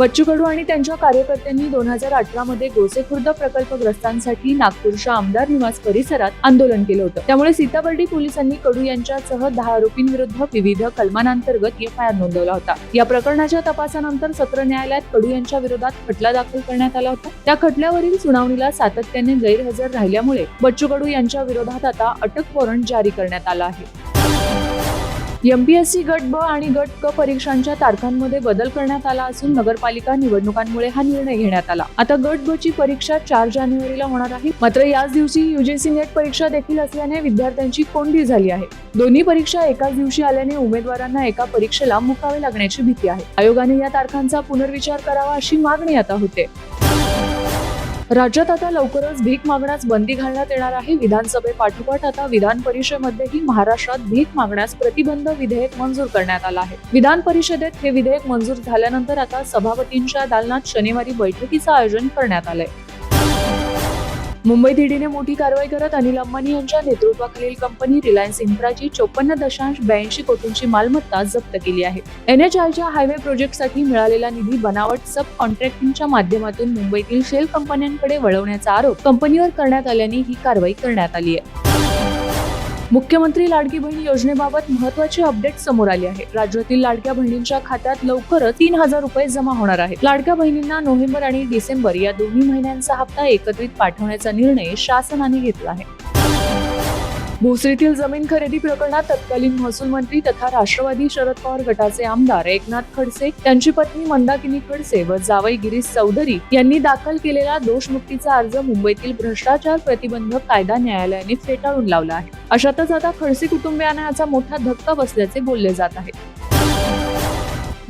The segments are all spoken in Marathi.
बच्चू कडू आणि त्यांच्या कार्यकर्त्यांनी दोन हजार अठरा मध्ये गोसेखुर्द प्रकल्पग्रस्तांसाठी नागपूरच्या आमदार निवास परिसरात आंदोलन केलं होतं. त्यामुळे सीताबर्डी पोलिसांनी कडू यांच्यासह दहा आरोपींविरुद्ध विविध कलमांतर्गत एफ आय आर नोंदवला होता. या प्रकरणाच्या तपासानंतर सत्र न्यायालयात कडू यांच्या विरोधात खटला दाखल करण्यात आला होता. त्या खटल्यावरील सुनावणीला सातत्याने गैरहजर राहिल्यामुळे बच्चू कडू यांच्या विरोधात आता अटक वॉरंट जारी करण्यात आला आहे. एमपीएससी गट ब आणि गट क परीक्षांच्या तारखांमध्ये बदल करण्यात आला असून नगरपालिका निवडणुकांमुळे हा निर्णय घेण्यात आला. आता गट ब ची परीक्षा चार जानेवारीला होणार आहे. मात्र याच दिवशी युजीसी नेट परीक्षा देखील असल्याने विद्यार्थ्यांची कोंडी झाली आहे. दोन्ही परीक्षा एकाच दिवशी आल्याने उमेदवारांना एका परीक्षेला मुकावे लागण्याची भीती आहे. आयोगाने या तारखांचा पुनर्विचार करावा अशी मागणी आता होते. राज्यात आता लवकरच भीक मागण्यास बंदी घालण्यात येणार आहे. विधानसभेपाठोपाठ आता विधान परिषदेमध्येही महाराष्ट्रात भीक मागण्यास प्रतिबंध विधेयक मंजूर करण्यात आलं आहे. विधान परिषदेत हे विधेयक मंजूर झाल्यानंतर आता सभापतींच्या दालनात शनिवारी बैठकीचं आयोजन करण्यात आलंय. मुंबईत ईडीने मोठी कारवाई करत अनिल अंबानी यांच्या नेतृत्वाखालील कंपनी रिलायन्स इन्फ्राची चोपन्न दशांश ब्याऐंशी कोटींची मालमत्ता जप्त केली आहे. एन एच हायवे प्रोजेक्टसाठी मिळालेला निधी बनावट सब कॉन्ट्रॅक्टिंगच्या माध्यमातून मुंबईतील शेल कंपन्यांकडे वळवण्याचा आरोप कंपनीवर करण्यात आल्याने ही कारवाई करण्यात आली आहे. मुख्यमंत्री लाडकी बहीण योजनेबाबत महत्वाची अपडेट समोर आली आहे. राज्यातील लाडक्या बहिणींच्या खात्यात लवकरच तीन हजार रुपये जमा होणार आहेत. लाडक्या बहिणींना नोव्हेंबर आणि डिसेंबर या दोन्ही महिन्यांचा हप्ता एकत्रित पाठवण्याचा निर्णय शासनाने घेतला आहे. भोसरीतील जमीन खरेदी प्रकरणात तत्कालीन महसूल मंत्री तथा राष्ट्रवादी शरद पवार गटाचे आमदार एकनाथ खडसे त्यांची पत्नी मंदाकिनी खडसे व जावई गिरीश चौधरी यांनी दाखल केलेला दोषमुक्तीचा अर्ज मुंबईतील भ्रष्टाचार प्रतिबंधक कायदा न्यायालयाने फेटाळून लावला आहे. अशातच आता खडसे कुटुंबियांना याचा मोठा धक्का बसल्याचे बोलले जात आहे.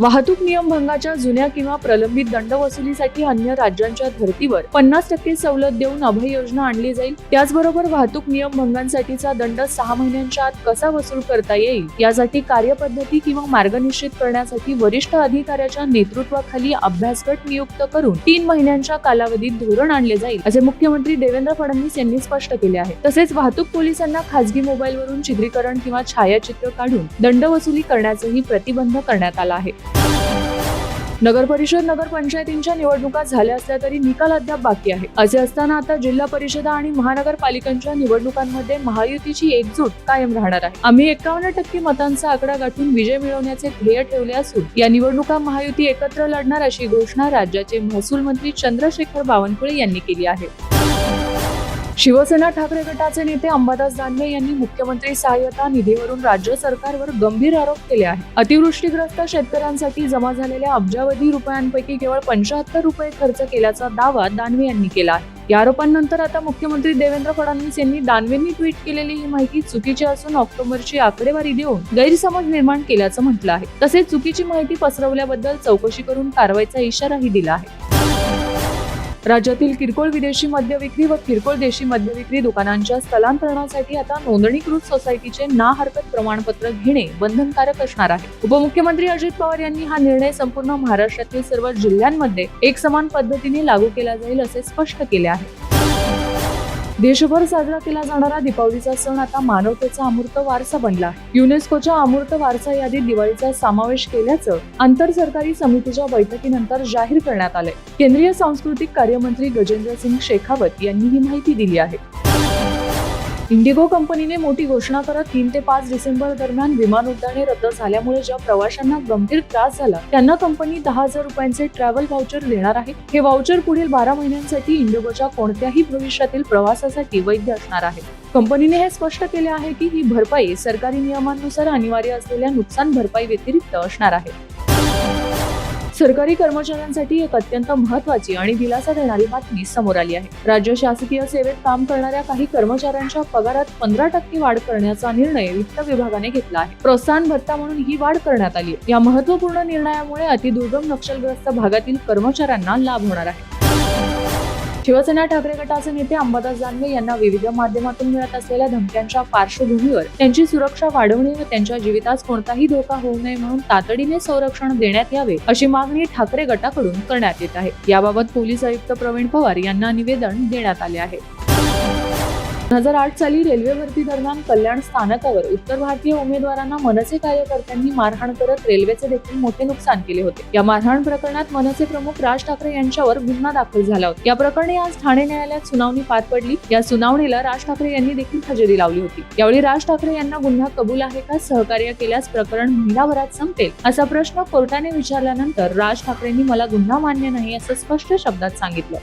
वाहतूक नियमभंगाच्या जुन्या किंवा प्रलंबित दंड वसुलीसाठी अन्य राज्यांच्या धर्तीवर पन्नास टक्के सवलत देऊन अभय योजना आणली जाईल. त्याचबरोबर वाहतूक नियमभंगांसाठीचा दंड सहा महिन्यांच्या आत कसा वसूल करता येईल यासाठी कार्यपद्धती किंवा मार्ग निश्चित करण्यासाठी वरिष्ठ अधिकाऱ्याच्या नेतृत्वाखाली अभ्यासगट नियुक्त करून तीन महिन्यांच्या कालावधीत धोरण आणले जाईल असे मुख्यमंत्री देवेंद्र फडणवीस यांनी स्पष्ट केले आहे. तसेच वाहतूक पोलिसांना खासगी मोबाईलवरून चित्रीकरण किंवा छायाचित्र काढून दंड वसुली करण्याचंही प्रतिबंध करण्यात आला आहे. नगर परिषद नगरपंचायतींच्या निवडणुका झाल्या असल्या तरी निकाल अद्याप बाकी आहे. असे असताना आता जिल्हा परिषदा आणि महानगरपालिकांच्या निवडणुकांमध्ये महायुतीची एकजूट कायम राहणार आहे. आम्ही एकावन्न टक्के मतांचा आकडा गाठून विजय मिळवण्याचे ध्येय ठेवले असून या निवडणुका महायुती एकत्र लढणार अशी घोषणा राज्याचे महसूल मंत्री चंद्रशेखर बावनकुळे यांनी केली आहे. शिवसेना ठाकरे गटाचे नेते अंबादास दानवे यांनी मुख्यमंत्री सहाय्यता निधीवरून राज्य सरकारवर गंभीर आरोप केले आहेत. अतिवृष्टीग्रस्त शेतकऱ्यांसाठी जमा झालेल्या अब्जावधी रुपयांपैकी केवळ पंचाहत्तर रुपये खर्च केल्याचा दावा दानवे यांनी केला आहे. या आरोपांनंतर आता मुख्यमंत्री देवेंद्र फडणवीस यांनी दानवेंनी ट्विट केलेली ही माहिती चुकीची असून ऑक्टोबरची आकडेवारी देऊन गैरसमज निर्माण केल्याचं म्हटलं आहे. तसेच चुकीची माहिती पसरवल्याबद्दल चौकशी करून कारवाईचा इशाराही दिला आहे. राज्यातील किरकोळ विदेशी मद्य विक्री व किरकोळ देशी मद्य विक्री दुकानांच्या स्थलांतरणासाठी आता नोंदणीकृत सोसायटीचे ना हरकत प्रमाणपत्र घेणे बंधनकारक असणार आहे. उपमुख्यमंत्री अजित पवार यांनी हा निर्णय संपूर्ण महाराष्ट्रातील सर्व जिल्ह्यांमध्ये एक समान पद्धतीने लागू केला जाईल असे स्पष्ट केले आहे. देशभर साजरा केला जाणारा दीपावलीचा सण आता मानवतेचा अमूर्त वारसा बनला. युनेस्कोच्या अमूर्त वारसा यादीत दिवाळीचा समावेश केल्याचं आंतर सरकारी समितीच्या बैठकीनंतर जाहीर करण्यात आलंय. केंद्रीय सांस्कृतिक कार्यमंत्री गजेंद्र सिंग शेखावत यांनी ही माहिती दिली आहे. इंडिगो कंपनीने मोठी घोषणा करत तीन ते पाच डिसेंबर दरम्यान विमान उड्डाणे रद्द झाल्यामुळे ज्या प्रवाशांना गंभीर त्रास झाला त्यांना कंपनी दहा हजार रुपयांचे ट्रॅव्हल व्हाउचर देणार आहे. हे व्हाउचर पुढील बारा महिन्यांसाठी इंडिगोच्या कोणत्याही भविष्यातील प्रवासासाठी वैध असणार आहे. कंपनीने हे स्पष्ट केले आहे की ही भरपाई सरकारी नियमांनुसार अनिवार्य असलेल्या नुकसान भरपाई व्यतिरिक्त असणार आहे. सरकारी कर्मचाऱ्यांसाठी एक अत्यंत महत्वाची आणि दिलासा देणारी बातमी समोर आली आहे. राज्य शासकीय सेवेत काम करणाऱ्या काही कर्मचाऱ्यांच्या पगारात पंधरा टक्के वाढ करण्याचा निर्णय वित्त विभागाने घेतला आहे. प्रोत्साहन भत्ता म्हणून ही वाढ करण्यात आली या महत्त्वपूर्ण निर्णयामुळे अतिदुर्गम नक्षलग्रस्त भागातील कर्मचाऱ्यांना लाभ होणार आहे. शिवसेना ठाकरे गटाचे नेते अंबादास दानवे यांना विविध माध्यमातून मिळत असलेल्या धमक्यांच्या पार्श्वभूमीवर त्यांची सुरक्षा वाढवणे व त्यांच्या जीवितास कोणताही धोका होऊ नये म्हणून तातडीने संरक्षण देण्यात यावे अशी मागणी ठाकरे गटाकडून करण्यात येत आहे. याबाबत पोलीस आयुक्त प्रवीण पवार यांना निवेदन देण्यात आले आहे. दोन हजार आठ साली रेल्वे भरती दरम्यान कल्याण स्थानकावर उत्तर भारतीय उमेदवारांना मनसे कार्यकर्त्यांनी मारहाण करत रेल्वेचे देखील मोठे नुकसान केले होते. या मारहाण प्रकरणात मनसे प्रमुख राज ठाकरे यांच्यावर गुन्हा दाखल झाला होता. या प्रकरणी आज ठाणे न्यायालयात सुनावणी पार पडली. या सुनावणीला राज ठाकरे यांनी देखील हजेरी लावली होती. यावेळी राज ठाकरे यांना गुन्हा कबूल आहे का सहकार्य केल्यास प्रकरण महिनाभरात संपेल? असा प्रश्न कोर्टाने विचारल्यानंतर राज ठाकरेंनी मला गुन्हा मान्य नाही असं स्पष्ट शब्दात सांगितलं.